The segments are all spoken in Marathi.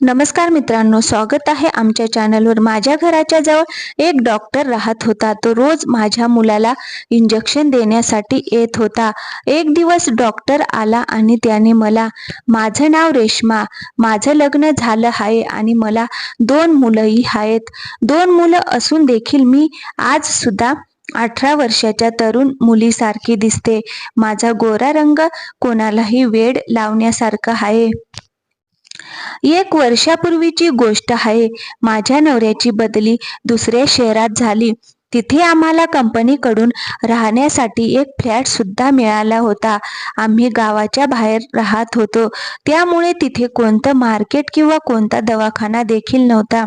नमस्कार मित्रांनो स्वागत आहे आमच्या चॅनलवर माझ्या घराच्या जवळ एक डॉक्टर राहत होता. तो रोज माझ्या मुलाला इंजेक्शन देण्यासाठी येत होता. एक दिवस डॉक्टर आला आणि त्याने मला माझं नाव रेश्मा माझं लग्न झालं आहे आणि मला दोन मुलंही आहेत. दोन मुलं असून देखील मी आज सुद्धा अठरा वर्षाच्या तरुण मुलीसारखी दिसते. माझा गोरा रंग कोणालाही वेड लावण्यासारखा आहे. एक वर्षापूर्वीची गोष्ट आहे. माझ्या नवऱ्याची बदली दुसऱ्या शहरात झाली. तिथे आम्हाला कंपनीकडून राहण्यासाठी एक फ्लॅट सुद्धा मिळाला होता. आम्ही गावाच्या बाहेर राहत होतो. त्यामुळे तिथे कोणतं मार्केट किंवा कोणता दवाखाना देखील नव्हता.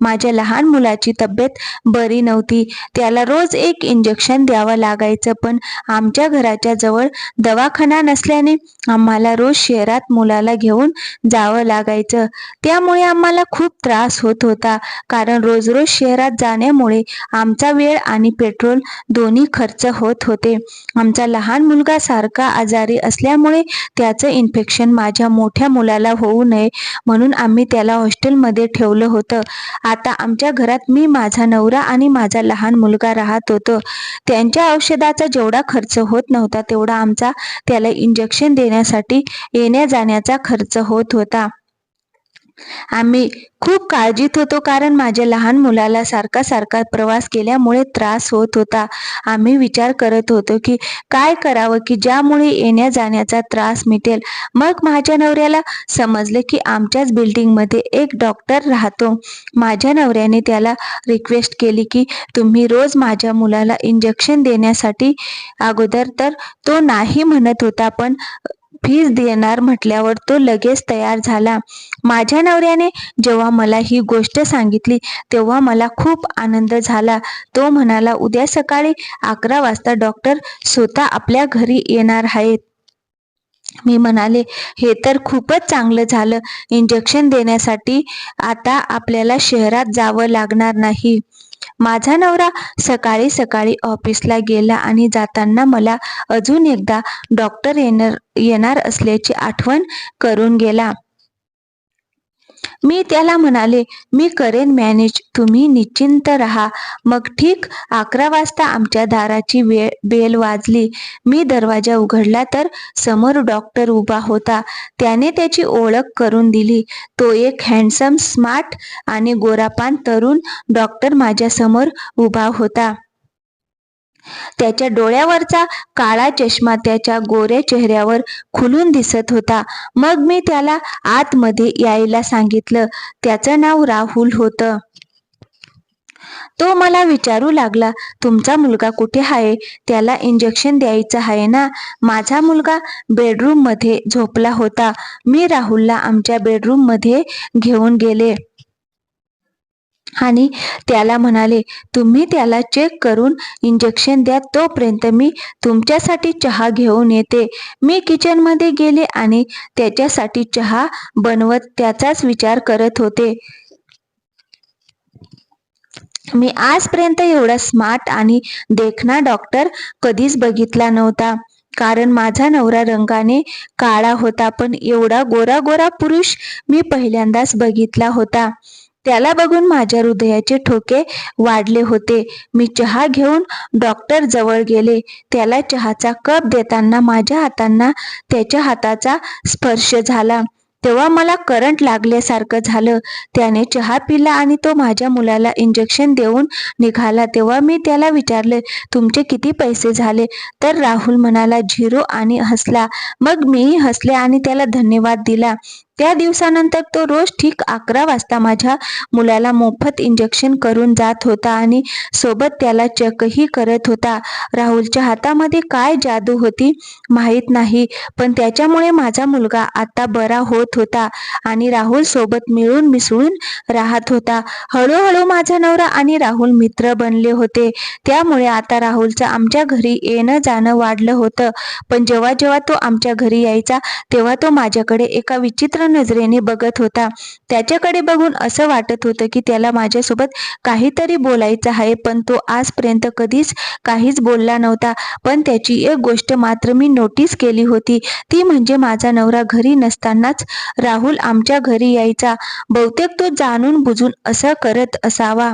माझ्या लहान मुलाची तब्येत बरी नव्हती. त्याला रोज एक इंजेक्शन द्यावं लागायचं पण आमच्या घराच्या जवळ दवाखाना नसल्याने आम्हाला रोज शहरात मुलाला घेऊन जावं लागायचं. त्यामुळे आम्हाला खूप त्रास होत होता. कारण रोज रोज शहरात जाण्यामुळे आमचा वेळ आणि पेट्रोल दोन्ही खर्च होत होते. आमचा लहान मुलगा सारखा आजारी असल्यामुळे त्याचं इन्फेक्शन माझ्या मोठ्या मुलाला होऊ नये म्हणून आम्ही त्याला हॉस्टेलमध्ये ठेवलं होतं. आता आमच्या घरात मी माझा नवरा आणि माझा लहान मुलगा राहत होतो. त्यांच्या औषधाचा जेवढा खर्च होत नव्हता तेवढा आमचा त्याला इंजेक्शन देण्यासाठी येण्या जाण्याचा खर्च होत होता. आम्ही खूप काळजीत होतो कारण माझ्या लहान मुलाला सारखा सारखा प्रवास केल्यामुळे त्रास होत होता. आम्ही विचार करत होतो की काय करावं की ज्यामुळे येण्या जाण्याचा त्रास मिटेल. मग माझ्या नवऱ्याला समजले की आमच्याच बिल्डिंगमध्ये एक डॉक्टर राहतो. माझ्या नवऱ्याने त्याला रिक्वेस्ट केली की तुम्ही रोज माझ्या मुलाला इंजेक्शन देण्यासाठी अगोदर तर तो नाही म्हणत होता पण फीस देणार म्हटल्यावर तो लगेच तयार झाला. माझ्या नवऱ्याने जेव्हा मला ही गोष्ट सांगितली तेव्हा मला खूप आनंद झाला. तो म्हणाला उद्या सकाळी अकरा वाजता डॉक्टर स्वतः आपल्या घरी येणार आहेत. मी म्हणाले हे तर खूपच चांगलं झालं. इंजेक्शन देण्यासाठी आता आपल्याला शहरात जावं लागणार नाही. माझा नवरा सकाळी सकाळी ऑफिसला गेला आणि जाताना मला अजून एकदा डॉक्टर येणार येणार असल्याची आठवण करून गेला. मी त्याला म्हणाले मी करेन मॅनेज तुम्ही निश्चिंत राहा. मग ठीक अकरा वाजता आमच्या दाराची वेळ बेल वाजली. मी दरवाजा उघडला तर समोर डॉक्टर उभा होता. त्याने त्याची ओळख करून दिली. तो एक हँडसम स्मार्ट आणि गोरापान तरुण डॉक्टर माझ्यासमोर उभा होता. त्याच्या डोळ्यावरचा काळा चष्मा त्याच्या गोऱ्या चेहऱ्यावर खुलून दिसत होता. मग मी त्याला आतमध्ये यायला सांगितलं. त्याचं नाव राहुल होतं. तो मला विचारू लागला तुमचा मुलगा कुठे आहे? त्याला इंजेक्शन द्यायचं आहे ना? माझा मुलगा बेडरूममध्ये झोपला होता. मी राहुलला आमच्या बेडरूममध्ये घेऊन गेले. आणि त्याला म्हणाले तुम्ही त्याला चेक करून इंजेक्शन द्या तोपर्यंत मी तुमच्यासाठी चहा घेऊन येते. मी किचनमध्ये गेले आणि त्याच्यासाठी चहा बनवत त्याचाच विचार करत होते. मी आजपर्यंत एवढा स्मार्ट आणि देखणा डॉक्टर कधीच बघितला नव्हता. कारण माझा नवरा रंगाने काळा होता पण एवढा गोरा गोरा पुरुष मी पहिल्यांदाच बघितला होता. त्याला बघून माझ्या हृदयाचे ठोके वाढले होते. मी चहा घेऊन डॉक्टर जवळ गेले. त्याला चहाचा कप देताना माझ्या हातांना त्याच्या हाताचा स्पर्श झाला. तेव्हा मला करंट लागल्यासारखं झालं. त्याने चहा पिला आणि तो माझ्या मुलाला इंजेक्शन देऊन निघाला. तेव्हा मी त्याला विचारले तुमचे किती पैसे झाले? तर राहुल म्हणाला झिरो आणि हसला. मग मीही हसले आणि त्याला धन्यवाद दिला. त्या दिवसानंतर तो रोज ठीक अकरा वाजता माझ्या मुलाला मोफत इंजेक्शन करून जात होता आणि सोबत त्याला चेकही करत होता. राहुलच्या हातामध्ये काय जादू होती माहीत नाही पण त्याच्यामुळे माझा मुलगा आता बरा होत होता आणि राहुल सोबत मिळून मिसळून राहत होता. हळूहळू माझा नवरा आणि राहुल मित्र बनले होते. त्यामुळे आता राहुलचं आमच्या घरी येणं जाणं वाढलं होतं. पण जेव्हा जेव्हा तो आमच्या घरी यायचा तेव्हा तो माझ्याकडे एका विचित्र विचित्र नजरेने बघत होता. त्याच्याकडे बघून असं वाटत होतं की त्याला माझ्यासोबत काहीतरी बोलायचं आहे पण तो आजपर्यंत कधीच काहीच बोलला नव्हता. पण त्याची एक गोष्ट मात्र मी नोटीस केली होती. ती म्हणजे माझा नवरा घरी नसतानाच राहुल आमच्या घरी यायचा. बहुतेक तो जाणून बुजून असं करत असावा.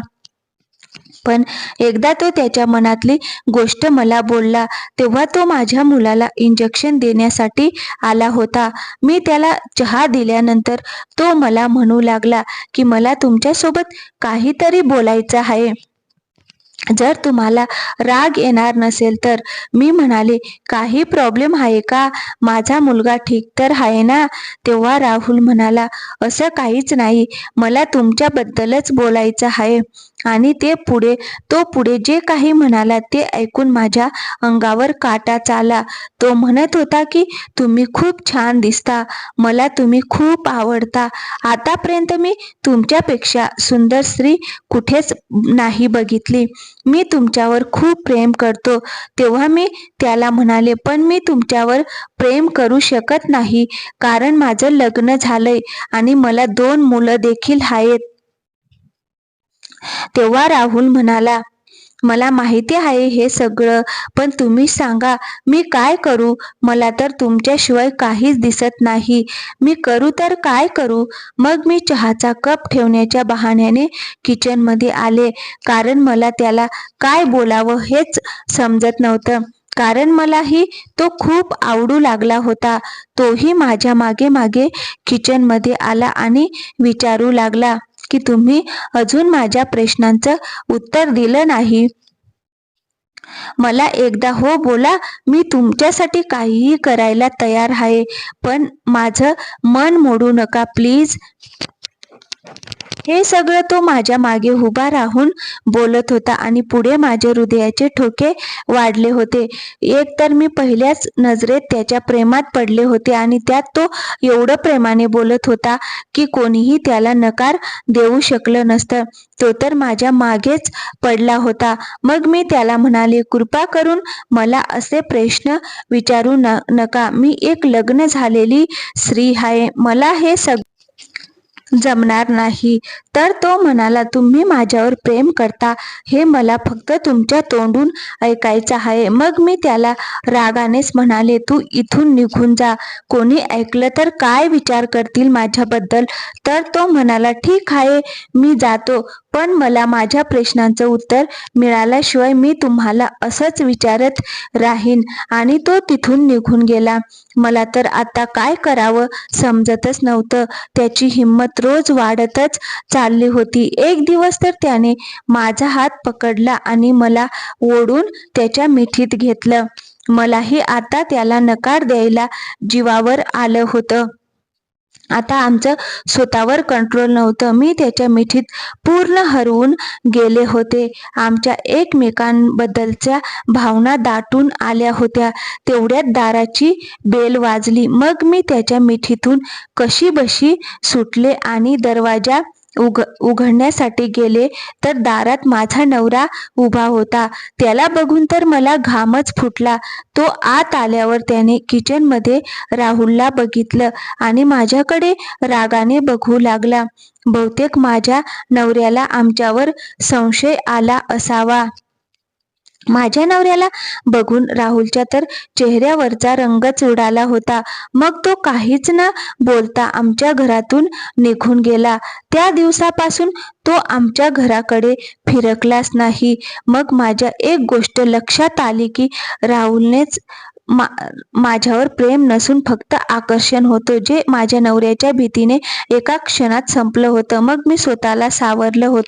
पण एकदा तो त्याच्या मनातली गोष्ट मला बोलला तेव्हा तो माझ्या मुलाला इंजेक्शन देण्यासाठी आला होता. मी त्याला चहा दिल्यानंतर तो मला म्हणू लागला की मला तुमच्यासोबत काहीतरी बोलायचं आहे. जर तुम्हाला राग येणार नसेल तर मी म्हणाले काही प्रॉब्लेम आहे का? माझा मुलगा ठीक तर आहे ना? तेव्हा राहुल म्हणाला असं काहीच नाही. मला तुमच्याबद्दलच बोलायचं आहे. आणि ते पुढे तो पुढे जे काही म्हणाला ते ऐकून माझ्या अंगावर काटा चाला. तो म्हणत होता की तुम्ही खूप छान दिसता. मला तुम्ही खूप आवडता. आतापर्यंत मी तुमच्यापेक्षा सुंदर स्त्री कुठेच नाही बघितली. मी तुमच्यावर खूप प्रेम करतो. तेव्हा मी त्याला म्हणाले पण मी तुमच्यावर प्रेम करू शकत नाही कारण माझं लग्न झालंय आणि मला दोन मुलं देखील आहेत. तेव्हा राहुल म्हणाला मला माहिती आहे हे सगळं पण तुम्ही सांगा मी काय करू? मला तर तुमच्याशिवाय काहीच दिसत नाही. मी करू तर काय करू? मग मी चहाचा कप ठेवण्याच्या बहाण्याने किचनमध्ये आले. कारण मला त्याला काय बोलावं हेच समजत नव्हतं. कारण मलाही तो खूप आवडू लागला होता. तोही माझ्या मागे मागे किचनमध्ये आला आणि विचारू लागला की तुम्ही अजून माझ्या प्रश्नांचं उत्तर दिलं नाही. मला एकदा हो बोला मी तुमच्यासाठी काहीही करायला तयार आहे पण माझं मन मोडू नका प्लीज. हे सगळं तो माझ्या मागे उभा राहून बोलत होता आणि पुढे माझे हृदयाचे ठोके वाढले होते. एक तर मी पहिल्याच नजरेत त्याच्या प्रेमात पडले होते आणि त्यात तो एवढं प्रेमाने बोलत होता की कोणीही त्याला नकार देऊ शकलं नसतं. तो तर माझ्या मागेच पडला होता. मग मी त्याला म्हणाले कृपा करून मला असे प्रश्न विचारू न नका. मी एक लग्न झालेली स्त्री आहे. मला हे सग जमणार नाही. तर तो म्हणाला तुम्ही माझ्यावर प्रेम करता. हे मला फक्त तुमच्या तोंडून ऐकायचं आहे. मग मी त्याला रागानेच म्हणाले तू इथून निघून जा. कोणी ऐकलं तर काय विचार करतील माझ्याबद्दल? तर तो म्हणाला ठीक आहे मी जातो. पण मला माझ्या प्रश्नांचं उत्तर मिळाल्याशिवाय मी तुम्हाला असंच विचारत राहीन आणि तो तिथून निघून गेला. मला तर आता काय करावं समजतच नव्हतं. त्याची हिंमत रोज वाढतच चालली होती. एक दिवस तर त्याने माझा हात पकडला आणि मला ओढून त्याच्या मिठीत घेतलं. मलाही आता त्याला नकार द्यायला जीवावर आलं होतं. आता आमचं स्वतःवर कंट्रोल नव्हतं. मी त्याच्या मिठीत पूर्ण हरवून गेले होते. आमच्या एकमेकांबद्दलच्या भावना दाटून आल्या होत्या. तेवढ्यात दाराची बेल वाजली. मग मी त्याच्या मिठीतून कशी बशी सुटले आणि दरवाजा उघ उघडण्यासाठी गेले तर दारात माझा नवरा उभा होता. त्याला बघून तर मला घामच फुटला. तो आत आल्यावर त्याने किचनमध्ये राहुलला बघितलं आणि माझ्याकडे रागाने बघू लागला. बहुतेक माझ्या नवऱ्याला आमच्यावर संशय आला असावा. माझ्या नवऱ्याला बघून राहुलच्या तर चेहऱ्यावरचा रंगच उडाला होता. मग तो काहीच न बोलता आमच्या घरातून निघून गेला. त्या दिवसापासून तो आमच्या घराकडे फिरकलाच नाही. मग माझ्या एक गोष्ट लक्षात आली की राहुलनेच मा माझ्यावर प्रेम नसून फक्त आकर्षण होतं जे माझ्या नवऱ्याच्या भीतीने एका क्षणात संपलं होतं. मग मी स्वतःला सावरलं होतं.